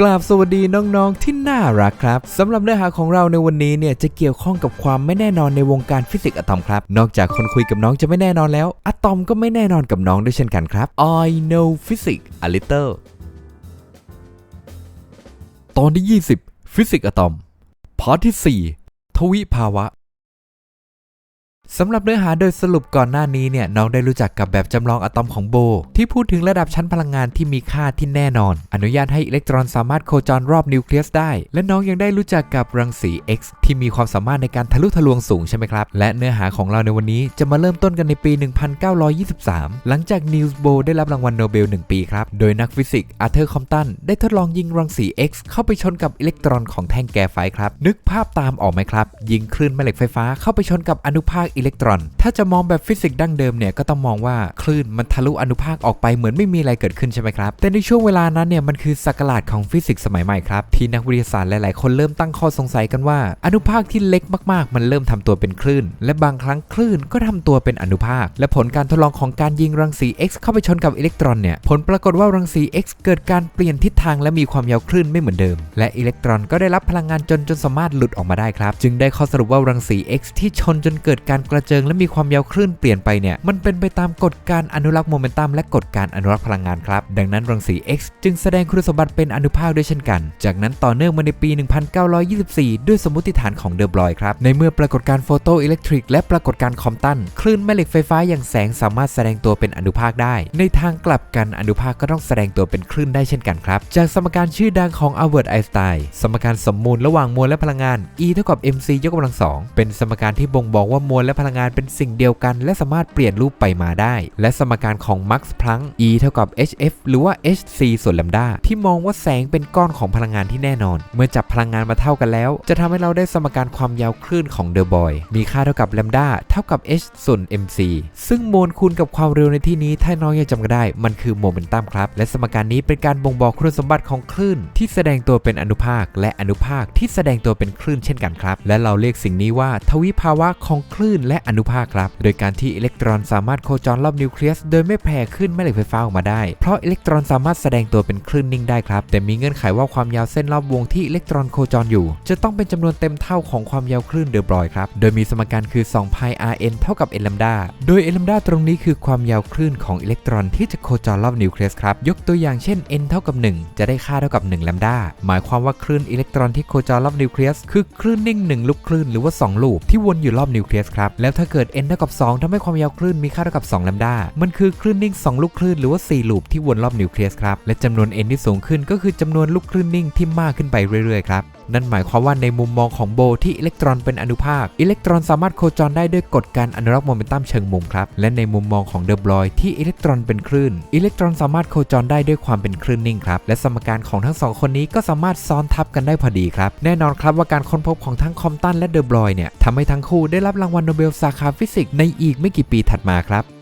กราบสวัสดีน้องๆที่น่ารักครับสำหรับเนื้อหาของเราในวันนี้เนี่ยจะเกี่ยวข้องกับความไม่แน่นอนในวงการฟิสิกส์อะตอมครับ นอกจากคนคุยกับน้องจะไม่แน่นอนแล้วอะตอมก็ไม่แน่นอนกับน้องด้วยเช่นกันครับ I know physics a little ตอนที่ 20 ฟิสิกส์อะตอม พาร์ทที่ 4 ทวิภาวะ สำหรับเนื้อหาโดยสรุปก่อนหน้านี้เนี่ยน้องได้รู้จักกับแบบจำลองอะตอมของโบ ที่พูดถึงระดับชั้นพลังงานที่มีค่าที่แน่นอน อนุญาตให้อิเล็กตรอนสามารถโคจรรอบนิวเคลียสได้ และน้องยังได้รู้จักกับรังสี X ที่มีความสามารถในการทะลุทะลวงสูงใช่ไหมครับ และเนื้อหาของเราในวันนี้จะมาเริ่มต้นกันในปี 1923 หลังจากนิวส์โบได้รับรางวัลโนเบล 1 ปีครับโดยนักฟิสิกส์อาร์เธอร์คอมตันได้ทดลองยิงรังสี X เข้าไปชนกับอิเล็กตรอนของแท่งแกรไฟครับนึกภาพตามออกไหมครับยิงคลื่นแม่เหล็กไฟฟ้าเข้าไปชนกับอนุภาคอิเล็กตรอน ถ้าจะมองแบบฟิสิกส์ดั้งเดิมเนี่ยก็ต้องมองว่าคลื่นมันทะลุอนุภาคออกไปเหมือนไม่มีอะไรเกิดขึ้นใช่ไหมครับ แต่ในช่วงเวลานั้นเนี่ยมันคือสักราชของฟิสิกส์สมัยใหม่ครับที่นักวิทยาศาสตร์หลาย ๆ คนเริ่มตั้งข้อสงสัยกันว่า อนุภาคที่เล็กมาก ๆ มันเริ่มทำตัวเป็นคลื่น และบางครั้งคลื่นก็ทำตัวเป็นอนุภาค และผลการทดลองของการยิงรังสี X เข้าไปชนกับอิเล็กตรอนเนี่ยผลปรากฏว่ารังสี X เกิดการเปลี่ยนทิศทางและมีความยาวคลื่นไม่เหมือนเดิม และอิเล็กตรอนก็ได้รับพลังงานจนจนสามารถหลุดออกมาได้ครับ จึงได้ข้อสรุปว่ารังสี X ที่ชนจนเกิดการกระเจิงและมีความยาวคลื่นเปลี่ยนไปเนี่ย มันเป็นไปตามกฎการอนุรักษ์โมเมนตัมและกฎการอนุรักษ์พลังงานครับ ดังนั้นรังสี X จึงแสดงคุณสมบัติเป็นอนุภาคด้วยเช่นกัน จากนั้นต่อเนื่องมาในปี 1924 ด้วยสมมติฐานของเดอบรอยครับ ในเมื่อปรากฏการโฟโตอิเล็กทริกและปรากฏการคอมตันคลื่นแม่เหล็กไฟฟ้าอย่างแสงสามารถแสดงตัวเป็นอนุภาคได้ ในทางกลับกันอนุภาคก็ต้องแสดงตัวเป็นคลื่นได้เช่นกันครับ จากสมการชื่อดังของอัลเบิร์ตไอน์สไตน์สมการสมมูลระหว่างมวลและพลังงาน E เท่ากับ mc ยกกำลังสองเป็นสมการที่บ่งบอกว่ามวลและพลังงานเป็นสิ่งเดียวกัน และสามารถเปลี่ยนรูปไปมาได้ และสมการของมักซ์พลัง E เท่ากับ hf หรือว่า hc ส่วนแลมดาที่มองว่าแสงเป็นก้อนของพลังงานที่แน่นอน เมื่อจับพลังงานมาเท่ากันแล้ว จะทำให้เราได้สมการความยาวคลื่นของเดอะบอยมีค่าเท่ากับแลมดาเท่ากับ h ส่วน mc ซึ่งมวลคูณกับความเร็วในที่นี้ถ้าน้องยังจำกันได้ มันคือโมเมนตัมครับ และสมการนี้เป็นการบ่งบอกคุณสมบัติของคลื่น ที่แสดงตัวเป็นอนุภาค และอนุภาคที่แสดงตัวเป็นคลื่นเช่นกันครับ และเราเรียกสิ่งนี้ว่าทวิภาวะของคลื่นและอนุภาคครับ โดยการที่อิเล็กตรอนสามารถโคจรรอบนิวเคลียสโดยไม่แผ่ขึ้นแม่เหล็กไฟฟ้าออกมาได้ เพราะอิเล็กตรอนสามารถแสดงตัวเป็นคลื่นนิ่งได้ครับ แต่มีเงื่อนไขว่าความยาวเส้นรอบวงที่อิเล็กตรอนโคจรอยู่ จะต้องเป็นจำนวนเต็มเท่าของความยาวคลื่นเดอบรอยครับ โดยมีสมการคือ2 pi rn เท่ากับ n ลัมดา โดย n ลัมดาตรงนี้คือความยาวคลื่นของอิเล็กตรอนที่จะโคจรรอบนิวเคลียสครับ ยกตัวอย่างเช่น n เท่ากับ 1 จะได้ค่าเท่ากับ1ลัมดา หมายความว่าคลื่นอิเล็กตรอนที่โคจรรอบนิวเคลียสคือคลื่นนิ่ง 1 ลูกคลื่นหรือว่า 2 ลูกที่วนอยู่รอบนิวเคลียสครับแล้วถ้าเกิด n เท่ากับ 2ทำให้ความยาวคลื่นมีค่าเท่ากับ 2 ลัมดา มันคือคลื่นนิ่ง 2 ลูกคลื่นหรือว่า 4 ลูปที่วนรอบนิวเคลียสครับ และจำนวน n ที่สูงขึ้นก็คือจำนวนลูกคลื่นนิ่งที่มากขึ้นไปเรื่อยๆครับ นั่นหมายความว่าในมุมมองของโบที่อิเล็กตรอนเป็นอนุภาค อิเล็กตรอนสามารถโคจรได้ด้วยกฎการอนุรักษ์โมเมนตัมเชิงมุมครับ และในมุมมองของเดอบรอยที่อิเล็กตรอนเป็นคลื่น อิเล็กตรอนสามารถโคจรได้ด้วยความเป็นคลื่นนิ่งครับ และสมการของทั้งสองคนนี้ก็สามารถซ้อนทับกันได้พอดีครับ แน่นอนครับว่าการค้นพบของทั้งคอมตันและเดอบรอยเนี่ยทำให้ทั้งคู่ได้รับรางวัลโนเบลสาขาฟิสิกส์ในอีกไม่กี่ปีถัดมาครับ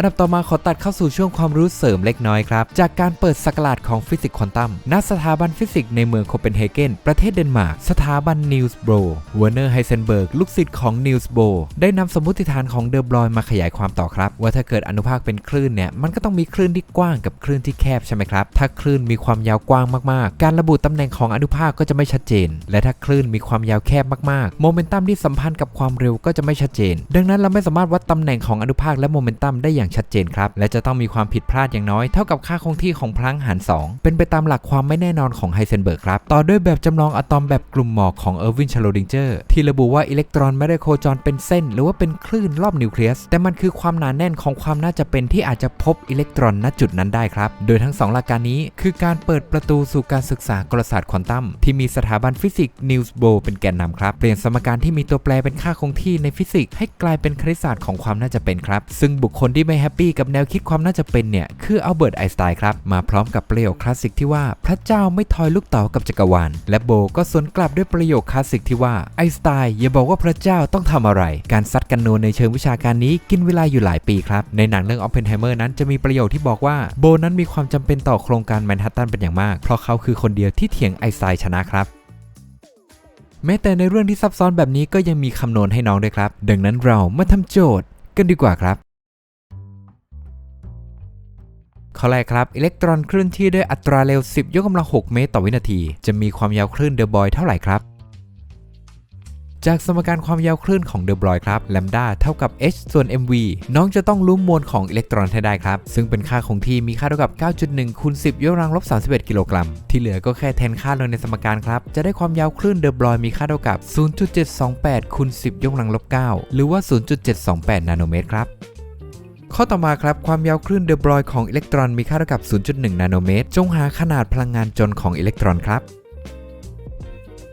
อันดับต่อมาขอตัดเข้าสู่ช่วงความรู้เสริมเล็กน้อยครับ จากการเปิดสกราชของฟิสิกส์ควอนตัมณสถาบันฟิสิกส์ในเมืองโคเปนเฮเกนประเทศเดนมาร์กสถาบันนิวส์โบรเวอร์เนอร์ไฮเซนเบิร์กลูกศิษย์ของนิวส์โบได้นำสมมติฐานของเดอบรอยมาขยายความต่อครับ ว่าถ้าเกิดอนุภาคเป็นคลื่นเนี่ยมันก็ต้องมีคลื่นที่กว้างกับคลื่นที่แคบใช่ไหมครับถ้าคลื่นมีความยาวกว้างมากๆ การระบุตำแหน่งของอนุภาคก็จะไม่ชัดเจน และถ้าคลื่นมีความยาวแคบมากๆโมเมนตัมที่สัมพันธ์กับความเร็วก็จะไม่ชัดเจน ดังนั้นเราไม่สามารถวัดตำแหน่งของอนุภาคและโมเมนตัมได้อย่างชัดเจนครับ และจะต้องมีความผิดพลาดอย่างน้อยเท่ากับค่าคงที่ของพลังหาร 2 เป็นไปตามหลักความไม่แน่นอนของไฮเซนเบิร์กครับ ต่อด้วยแบบจำลองอะตอมแบบกลุ่มหมอกของเออร์วินชาโลดิงเจอร์ที่ระบุว่าอิเล็กตรอนไม่ได้โคจรเป็นเส้น หรือว่าเป็นคลื่นรอบนิวเคลียส แต่มันคือความหนาแน่นของความน่าจะเป็นที่อาจจะพบอิเล็กตรอนณจุดนั้นได้ครับ โดยทั้ง 2 หลักการนี้คือการเปิดประตูสู่การศึกษากลศาสตร์ควอนตัมที่มีสถาบันฟิสิกส์นิวส์โบเป็นแกนนำครับ เปลี่ยนสมการที่มีตัวแปรเป็นค่าคงที่ในฟิสิกส์ให้กลายเป็นคณิตศาสตร์ของความน่าจะเป็นครับ ซึ่งบุคคลที่ไม่แฮปปี้กับแนวคิดความน่าจะเป็นเนี่ย คืออัลเบิร์ตไอน์สไตน์ครับ มาพร้อมกับประโยคคลาสสิกที่ว่าพระเจ้าไม่ทอยลูกเต๋ากับจักรวาล และโบก็สวนกลับด้วยประโยคคลาสสิกที่ว่าไอน์สไตน์อย่าบอกว่าพระเจ้าต้องทำอะไร การซัดกันนัวในเชิงวิชาการนี้กินเวลาอยู่หลายปีครับ ในหนังเรื่องออฟเพนไฮเมอร์นั้นจะมีประโยคที่บอกว่าโบนั้นมีความจำเป็นต่อโครงการแมนฮัตตันเป็นอย่างมาก เพราะเขาคือคนเดียวที่เถียงไอน์สไตน์ชนะครับแม้แต่ในเรื่องที่ซับซ้อนแบบนี้ก็ยังมีคำนวณให้น้องด้วยครับ ดังนั้นเรามาทำโจทย์กันดีกว่าครับ ข้อแรกครับอิเล็กตรอนเคลื่อนที่ด้วยอัตราเร็ว 10 ยกกำลัง 6 เมตรต่อวินาที จะมีความยาวคลื่นเดอะบอยเท่าไหร่ครับ จากสมการความยาวคลื่นของเดอะบอยครับแลมดาเท่ากับ h ส่วน mv น้องจะต้องรู้มวลของอิเล็กตรอนให้ได้ครับ ซึ่งเป็นค่าคงที่มีค่าเท่ากับ 9.1คูณ10 ยกกำลังลบ31 กิโลกรัม ที่เหลือก็แค่แทนค่าลงในสมการครับ จะได้ความยาวคลื่นเดอะบอยมีค่าเท่ากับ 0.728คูณ10 ยกกำลังลบ9หรือว่า 0.728 นาโนเมตรครับ ข้อต่อมาครับ ความยาวคลื่นเดอบรอยของอิเล็กตรอนมีค่าเท่ากับ 0.1 นาโนเมตร จงหาขนาดพลังงานจนของอิเล็กตรอนครับ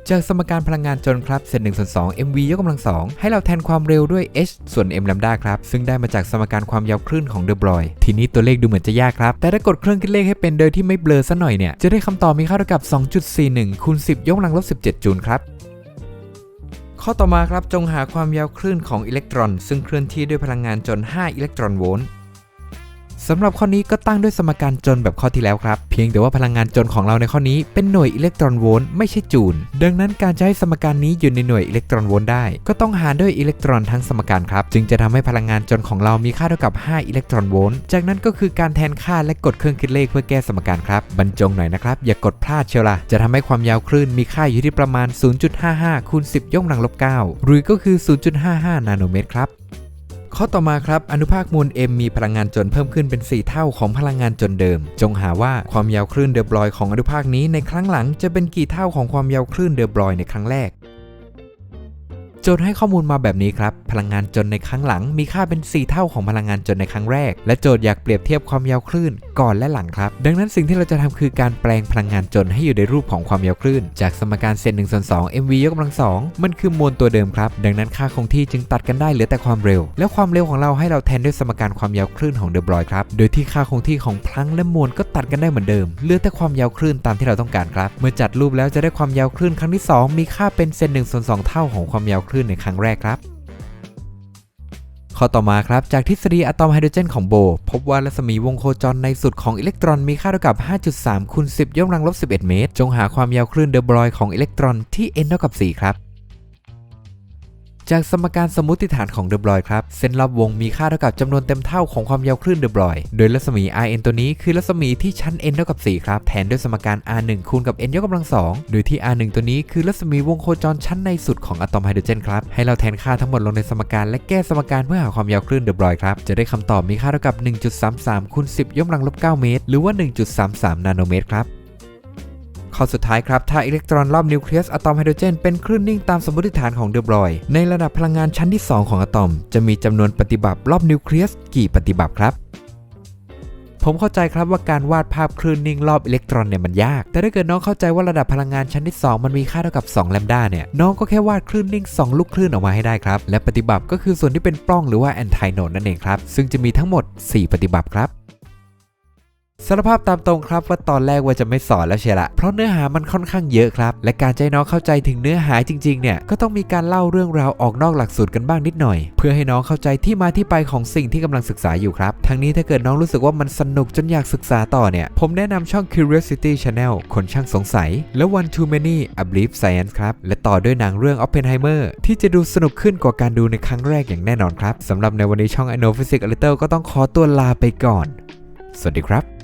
จากสมการพลังงานจนครับ เศษ1ส่วน2 mv ยกกำลัง 2 ให้เราแทนความเร็วด้วย h ส่วน m ลมด้าครับ ซึ่งได้มาจากสมการความยาวคลื่นของเดอบรอย ทีนี้ตัวเลขดูเหมือนจะยากครับ แต่ถ้ากดเครื่องคิดเลขให้เป็นโดยที่ไม่เบลอซะหน่อยเนี่ย จะได้คำตอบมีค่าเท่ากับ 2.41คูณ10 ยกกำลังลบ 17 จูลครับ ข้อต่อมาครับจงหาความยาวคลื่นของอิเล็กตรอน ซึ่งเคลื่อนที่ด้วยพลังงานจน 5 อิเล็กตรอนโวลต์ สำหรับข้อนี้ก็ตั้งด้วยสมการจนแบบข้อที่แล้วครับ เพียงแต่ว่าพลังงานจนของเราในข้อนี้เป็นหน่วยอิเล็กตรอนโวลต์ไม่ใช่จูล ดังนั้นการจะให้สมการนี้อยู่ในหน่วยอิเล็กตรอนโวลต์ได้ ก็ต้องหารด้วยอิเล็กตรอนทั้งสมการครับ จึงจะทำให้พลังงานจนของเรามีค่าเท่ากับ 5 อิเล็กตรอนโวลต์ จากนั้นก็คือการแทนค่าและกดเครื่องคิดเลขเพื่อแก้สมการครับ บรรจงหน่อยนะครับ อย่ากดพลาดเชียวละจะทำให้ความยาวคลื่นมีค่าอยู่ที่ประมาณ 0.55คูณ10ยกกำลังลบ9หรือก็คือ 0.55 นาโนเมตรครับ ข้อต่อมาครับ อนุภาคมวล m มีพลังงานจนเพิ่มขึ้นเป็น 4 เท่าของพลังงานจนเดิม จงหาว่าความยาวคลื่นเดอบรอยของอนุภาคนี้ในครั้งหลังจะเป็นกี่เท่าของความยาวคลื่นเดอบรอยในครั้งแรก จทย์ให้ข้อมูลมาแบบนี้ครับ พลังงานจนในครั้งหลัง มีค่าเป็น 4 เท่าของพลังงานจนในครั้งแรก และโจทย์อยากเปรียบเทียบความยาวคลื่นก่อนและหลังครับ ดังนั้นสิ่งที่เราจะทำคือการแปลงพลังงานจนให้อยู่ในรูปของความยาวคลื่น จากสมการเซน1ส่วน2 mv ยกกำลัง2มันคือมวลตัวเดิมครับ ดังนั้นค่าคงที่จึงตัดกันได้เหลือแต่ความเร็ว แล้วความเร็วของเราให้เราแทนด้วยสมการความยาวคลื่นของเดอะบรอยครับ โดยที่ค่าคงที่ของพลังและมวลก็ตัดกันได้เหมือนเดิม เหลือแต่ความยาวคลื่นตามที่เราต้องการครับ เมื่อจัดรูปแล้วจะได้ความยาวคลื่นครั้งที่ 2 มีค่าเป็นเซน1ส่วน2เท่าของความยาวคลื่นในครั้งแรกครับ ข้อต่อมาครับ จากทฤษฎีอะตอมไฮโดรเจนของโบ พบว่ารัศมีวงโคจรในสุดของอิเล็กตรอนมีค่าเท่ากับ 5.3คูณ10ยกกำลังลบ11 เมตร จงหาความยาวคลื่นเดอบรอยของอิเล็กตรอนที่ n เท่ากับ 4 ครับ จากสมการสมมติฐานของเดอะบรอยครับ เส้นรอบวงมีค่าเท่ากับจำนวนเต็มเท่าของความยาวคลื่นเดอะบรอย โดยรัศมี Rn ตัวนี้คือรัศมีที่ชั้น n เท่ากับ 4 ครับ แทนด้วยสมการ R1 คูณกับ n ยกกำลัง 2 โดยที่ R1 ตัวนี้คือรัศมีวงโคจรชั้นในสุดของอะตอมไฮโดรเจนครับ ให้เราแทนค่าทั้งหมดลงในสมการและแก้สมการเพื่อหาความยาวคลื่นเดอะบรอยครับ จะได้คำตอบมีค่าเท่ากับ 1.33คูณ10 ยกกำลังลบ 9 เมตร หรือว่า 1.33 นาโนเมตรครับ ข้อสุดท้ายครับ ถ้าอิเล็กตรอนรอบนิวเคลียสอะตอมไฮโดรเจนเป็นคลื่นนิ่งตามสมมติฐานของเดอบรอย ในระดับพลังงานชั้นที่ 2 ของอะตอม จะมีจำนวนปฏิบัติรอบนิวเคลียสกี่ปฏิบัติครับผมเข้าใจครับว่าการวาดภาพคลื่นนิ่งรอบอิเล็กตรอนเนี่ยมันยาก แต่ถ้าเกิดน้องเข้าใจว่าระดับพลังงานชั้นที่ 2 มันมีค่าเท่ากับ2แลมด้าเนี่ย น้องก็แค่วาดคลื่นนิ่ง 2 ลูกคลื่นออกมาให้ได้ครับ และปฏิบัติก็คือส่วนที่เป็นปล้องหรือว่าแอนไทโนดนั่นเองครับ ซึ่งจะมีทั้งหมด 4 ปฏิบัติครับ สารภาพตามตรงครับว่าตอนแรกว่าจะไม่สอนแล้วเชียละ เพราะเนื้อหามันค่อนข้างเยอะครับ และการใจน้องเข้าใจถึงเนื้อหาจริงๆ เนี่ย ก็ต้องมีการเล่าเรื่องราวออกนอกหลักสูตรกันบ้างนิดหน่อย เพื่อให้น้องเข้าใจที่มาที่ไปของสิ่งที่กำลังศึกษาอยู่ครับ ทั้งนี้ถ้าเกิดน้องรู้สึกว่ามันสนุกจนอยากศึกษาต่อเนี่ย ผมแนะนำช่อง Curiosity Channel คนช่างสงสัย และ One Too Many A Brief Science ครับ และต่อด้วยหนังเรื่อง Oppenheimer ที่จะดูสนุกขึ้นกว่าการดูในครั้งแรกอย่างแน่นอนครับสำหรับในวันนี้ช่อง I Know Physics a Little ก็ต้องขอตัวลาไปก่อน สวัสดีครับ